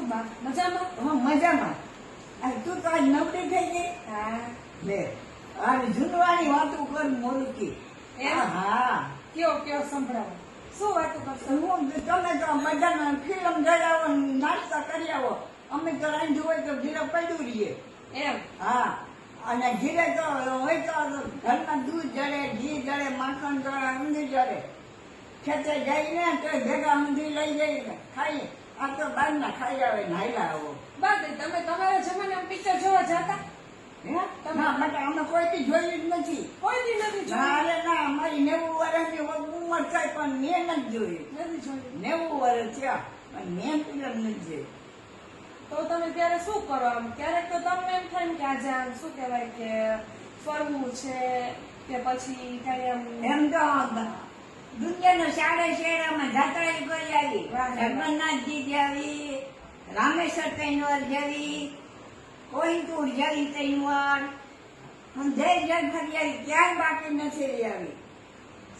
શું બા મજામાં? હા મજામાં. આ તું તો આજ નવરી થઈ ગઈ? હા. લે આ જૂનવાણી વાતો કર મોરુકી. હા કયો કયો સંભળાવો? શું વાતો કરશો? હું તમે તો બધાને ફિલ્મ જોઈ નાસ્તા કરી આવો. અમે તો રાંધ્યું હોય તો ઘીરે પડ્યું રહીએ. એમ? હા. અને ઘીરે તો હોય તો ઘરમાં દૂધ જડે ઘી જડે માખણ જડે ઊંધી જડે. ખેતે જઈને તો ભેગા ઊંધી લઈ જઈને ખાઈ આ તો બહારના ખાઈ આવે ને હાલ્યા આવો. બા તમે તમારા જમાના પિક્ચર જોવા જતા? હે? ના માટે અમે કોઈથી જોયું જ નથી. કોઈ દી નથી અરે ના અમારી નેવું વર્ષની ઉંમર થાય પણ મેં નથી જોયું. નથી જોયું. નેવું વર્ષ થયા પણ મેં નથી જોયું. તો તમે ત્યારે શું કરો આમ? ક્યારેક તો તમને એમ થાય ને કે આજે આમ શું કહેવાય કે ફરવું છે કે પછી કઈ આમ એમ તો દુનિયાનો શાળા શેરામાં જાત્રા કરી આવી. જગન્નાથજી જેવી રામેશ્વર તૈનવર જવી જેવી જવી તૈનવર હું જય જય ફરી આવી ક્યાંય બાકી નથી રહી આવી.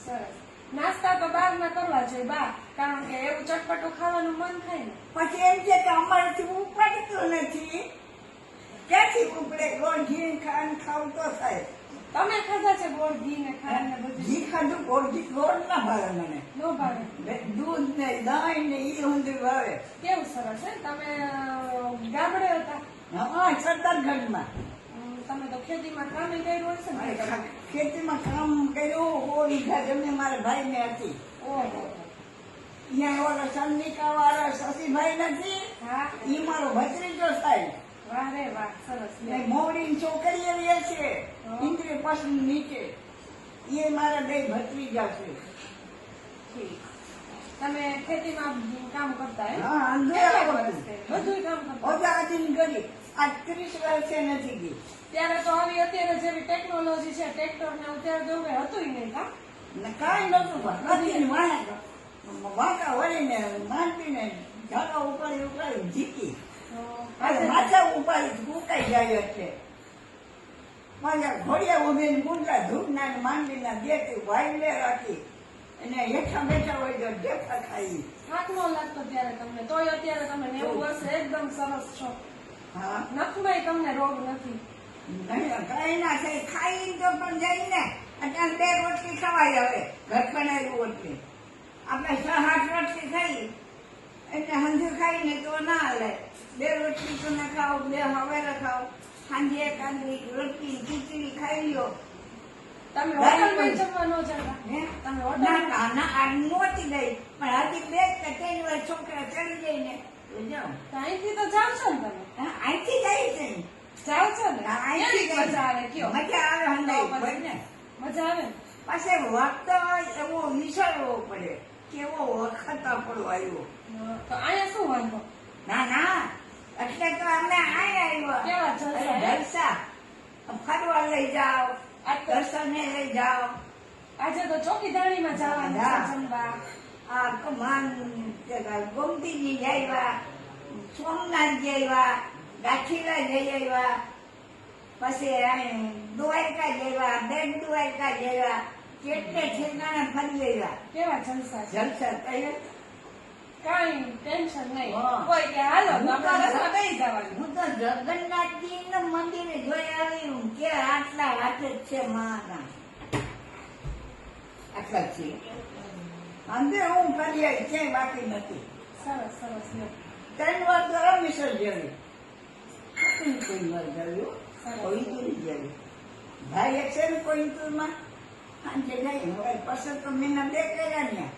સરસ. નાસ્તા તો બાદમાં કરવા જોઈએ બા કારણ કે એવું ચટપટું ખાવાનું મન થાય ને. પછી એમ છે કે અમારાથી ઉપડતું નથી. ક્યાંથી ઉપડે? ગોળ ઘી ખાન ખાવું તો થાય. તમે ખાધા છે ગોળ ઘી ને ખાંડ ને બધું? ઘી ખાધું ગોળ ઘી ગોળ ના ભાવે મને. નો ભાવે? દૂધ ને દહીં ને ઈ ઊંધું ભાવે. કેવું સરસ હે? તમે ગામડે હતા? હા સરદારગઢમાં. તમે તો ખેતીમાં કામ કર્યું હશે ને? ખેતીમાં કામ કર્યું સો વીઘા જમીન મારા ભાઈ ને હતી. ઓહો. અહીંયા ઓલો ચંદિકા વાળો શશીભાઈ નથી. હા. ઈ મારો ભત્રીજો થાય વાહ રે વાહ સરસ. મોવડી છોકરીઓ રહે છે. ઇન્દ્રિય પસંદ નીચે. એ મારા બે ભત્રીજા છે. તમે ખેતીમાં કામ કરતા હે? બધુંય કામ કરતા? ઓજાદીન કરી આ ત્રીસ વર્ષે નથી ગઈ. ત્યારે તો આવી અત્યારે જેવી ટેકનોલોજી છે ટ્રેક્ટર ને અત્યારે જો કઈ હતું નહીં કા ને કાંઈ નતું વાંકા વળીને માંડીને ઝાડા ઉપાડી ઉપાડી જીતી અરે માથા ઉપાડી ફૂંકાઈ જાય છે. મારા ઘોડિયા ઉભીને ગુંડા ધૂપના ને માંડીના દેતી વાયલે રાખી. અને હેઠા બેઠા હોય તો ઢેફા ખાઈ. થાક નો લાગતો ત્યારે તમને. તોય અત્યારે તમે નેવું વર્ષ એકદમ સરસ છો. હા? નખમાંય તમને રોગ નથી. કઈ ના થાય ખાઈ તો પણ જાય ને. અત્યારે બે રોટલી ખવાય હવે. ઘર બનાવેલું રોટલી આપણે છ આઠ રોટલી ખાઈ. એટલે હંધુ ખાઈને તો ના હાલે બે રોટલી તો ના ખાઓ બે હવેલા ખાઓ. સાંજે એકાદી રોટલી ખીચડી ખાઈ લ્યો. તમે હોટલમાં જમવા ન જતા હે? તમે હોટલ ના ના આ નહોતી ગઈ. પણ હજી બે કે ત્રણ વાર છોકરા ચડી જાય ને. અહીંથી તો જાવ છો ને તમે? અહીંથી જાય છે જાવ છો ને? અહીંથી. મજા આવે. કયો? મજા આવે હોય ને. મજા આવે પાસે વખત એવો વિચારવો પડે. કેવો વખત આપણો આવ્યો? તો અહીંયા શું વાંધો? ના ના એટલે તો અમે આય આવ્યો. કેવા જલસા, ફરવા લઈ જાઓ આ દર્શને લઈ જાઓ. આજે તો ચોકીદાણીમાં જવાનું. જમવા. આ કમાન ગોમતીજી જઈવા સોમનાથ જઈવા ગાંઠીલા જઈ આવ્યા પછી દ્વારકા જઈવા બેન દ્વારકા જઈવા કેટલે ઠેકાણા ફરી લેલા કેવા જલસા છે? જલસા કાંઈ ટેન્શન નહીં. કોઈ કે હાલો બેસી જવાનું. હું તો જગન્નાથજી નું મંદિરે જોઈ આવી હું કે આટલા હાથે જ છે માના આટલા છે. અંદર હું ફરી આવી ક્યાંય બાકી નથી. સરસ સરસ ત્રણ વાર તો રમેશ્વર જેવી. કોઈ કોઈ વાર ગયું. કોઈતુર જેવી ભાઈ એક છે ને કોઈતુરમાં સાંજે જઈ હવે પછી તો મેના બે કર્યા ને.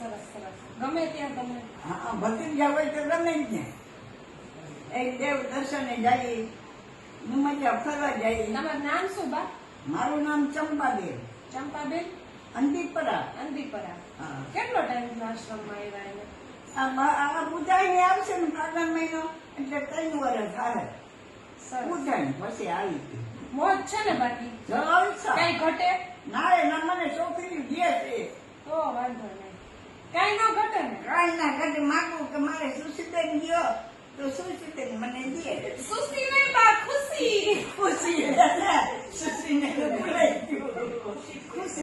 સરસ સરસ. ગમે ત્યાં તમે. હા ભત્રીજા હોય તો ગમે જ ને. એક દેવ દર્શને જાય નુમજા ફરવા જાય. તમારું નામ શું બા? મારું નામ ચંપાબેન. ચંપાબેન? અંદીપરા. અંદીપરા. હા. કેટલો ટાઈમ આશ્રમમાં આવ્યા એને? આ મ- આ પૂજાઈ આવશે ને ફાગણ મહિનો એટલે ત્રણ વર્ષ હારે. સરસ. પૂજાઈ પછી આવી હતી મોજ છે ને બાકી? કઈ ઘટે? ના રે મને છોકરી દે છે. તો વાંધો નહીં. કઈ ન ઘટે ને? કાંઈ ના ઘટે. માગું કે મારે સુશીતે ગયો તો સુશીતે મને દે. સુશી નહીં બા ખુશી. ખુશી સુશીને ને ભૂલાઈ ગયું.